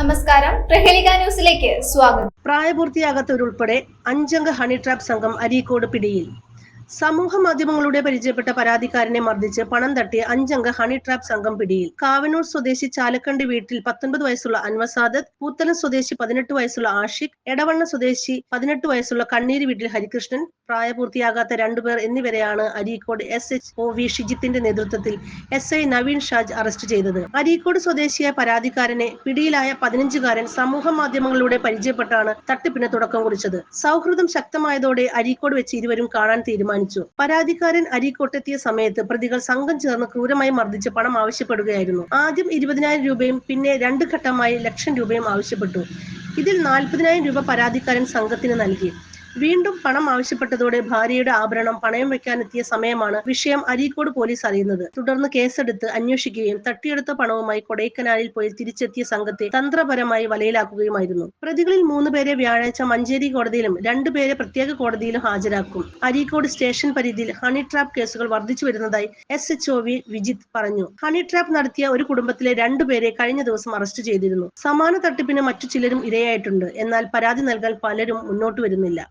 നമസ്കാരം. പ്രഹേലിക ന്യൂസിലേക്ക് സ്വാഗതം. പ്രായപൂർത്തിയാകാത്തവരുൾപ്പെടെ അഞ്ചംഗ ഹണി ട്രാപ്പ് സംഘം അരീക്കോട് പിടിയിൽ. സമൂഹ മാധ്യമങ്ങളുടെ പരിചയപ്പെട്ട പരാതിക്കാരനെ മർദ്ദിച്ച് പണം തട്ടിയ അഞ്ചംഗ ഹണി ട്രാപ്പ് സംഘം പിടിയിൽ. കാവനൂർ സ്വദേശി ചാലക്കണ്ടി വീട്ടിൽ പത്തൊൻപത് വയസ്സുള്ള അൻവസാദത്ത് പൂത്തലം സ്വദേശി പതിനെട്ട് വയസ്സുള്ള ആഷിഖ് എടവണ്ണ സ്വദേശി പതിനെട്ട് വയസ്സുള്ള കണ്ണീര് വീട്ടിൽ ഹരികൃഷ്ണൻ പ്രായപൂർത്തിയാകാത്ത രണ്ടുപേർ എന്നിവരെയാണ് Areekode S H O V ഷിജിത്തിന്റെ നേതൃത്വത്തിൽ S I Naveen Shaj arrest ചെയ്തത്. അരീക്കോട് സ്വദേശിയായ പരാതിക്കാരനെ പിടിയിലായ പതിനഞ്ചുകാരൻ സമൂഹ മാധ്യമങ്ങളിലൂടെ പരിചയപ്പെട്ടാണ് തട്ടിപ്പിന് തുടക്കം കുറിച്ചത്. സൗഹൃദം ശക്തമായതോടെ അരീക്കോട് വെച്ച് ഇരുവരും കാണാൻ തീരുമാനിച്ചു. പരാതിക്കാരൻ അരീക്കോട്ടെത്തിയ സമയത്ത് പ്രതികൾ സംഘം ചേർന്ന് ക്രൂരമായി മർദ്ദിച്ച് പണം ആവശ്യപ്പെടുകയായിരുന്നു. ആദ്യം ഇരുപതിനായിരം രൂപയും പിന്നെ രണ്ട് ഘട്ടമായി ലക്ഷം രൂപയും ആവശ്യപ്പെട്ടു. ഇതിൽ നാൽപ്പതിനായിരം രൂപ പരാതിക്കാരൻ സംഘത്തിന് നൽകി. വീണ്ടും പണം ആവശ്യപ്പെട്ടതോടെ ഭാര്യയുടെ ആഭരണം പണയം വെക്കാനെത്തിയ സമയമാണ് വിഷയം അരീക്കോട് പോലീസ് അറിയുന്നത്. തുടർന്ന് കേസെടുത്ത് അന്വേഷിക്കുകയും തട്ടിയെടുത്ത പണവുമായി കൊടൈക്കനാലിൽ പോയി തിരിച്ചെത്തിയ സംഘത്തെ തന്ത്രപരമായി വലയിലാക്കുകയുമായിരുന്നു. പ്രതികളിൽ മൂന്ന് പേരെ വ്യാഴാഴ്ച മഞ്ചേരി കോടതിയിലും രണ്ടുപേരെ പ്രത്യേക കോടതിയിലും ഹാജരാക്കും. അരീക്കോട് സ്റ്റേഷൻ പരിധിയിൽ ഹണി ട്രാപ്പ് കേസുകൾ വർദ്ധിച്ചു വരുന്നതായി S H O V Vijith പറഞ്ഞു. ഹണി ട്രാപ്പ് നടത്തിയ ഒരു കുടുംബത്തിലെ രണ്ടുപേരെ കഴിഞ്ഞ ദിവസം അറസ്റ്റ് ചെയ്തിരുന്നു. സമാന തട്ടിപ്പിന് മറ്റു ചിലരും ഇരയായിട്ടുണ്ട്. എന്നാൽ പരാതി നൽകാൻ പലരും മുന്നോട്ട് വരുന്നില്ല.